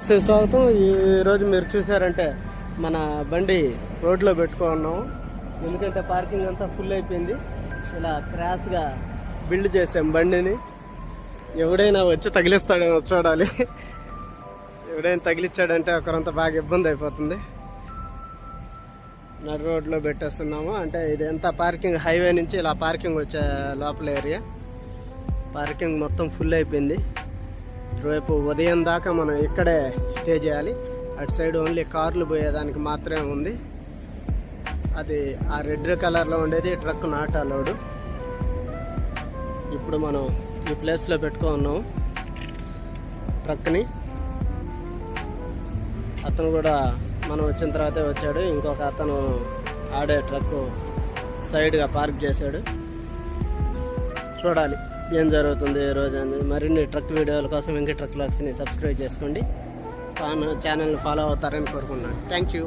స్వాగతం. ఈరోజు మీరు చూసారంటే మన బండి రోడ్లో పెట్టుకున్నాము ఎందుకంటే పార్కింగ్ అంతా ఫుల్ అయిపోయింది. ఇలా క్రాస్గా బిల్డ్ చేసాం బండిని. ఎవడైనా వచ్చి తగిలిస్తాడేమో చూడాలి. ఎవడైనా తగిలిచ్చాడంటే ఒకరంతా బాగా ఇబ్బంది అయిపోతుంది. నడు రోడ్లో పెట్టేస్తున్నాము. అంటే ఇదంతా పార్కింగ్ హైవే నుంచి ఇలా పార్కింగ్ వచ్చే లోపల ఏరియా పార్కింగ్ మొత్తం ఫుల్ అయిపోయింది. రేపు ఉదయం దాకా మనం ఇక్కడే స్టే చేయాలి. అటు సైడ్ ఓన్లీ కార్లు పోయేదానికి మాత్రమే ఉంది. అది ఆ రెడ్ కలర్లో ఉండేది ట్రక్ నాట్ అలౌడ్ ఇప్పుడు మనం ఈ ప్లేస్లో పెట్టుకో ఉన్నాం ట్రక్ని. అతను కూడా మనం వచ్చిన తర్వాతే వచ్చాడు. ఇంకొక అతను ఆడే ట్రక్ సైడ్గా పార్క్ చేశాడు. చూడాలి. ఏం జరుగుతుంది ఈ రోజు అనేది మరిన్ని ట్రక్ వీడియోల కోసం వెంకట ట్రక్ లాక్స్ని సబ్స్క్రైబ్ చేసుకోండి. ఛానల్ని ఫాలో అవుతారని కోరుకున్నాను థ్యాంక్ యూ.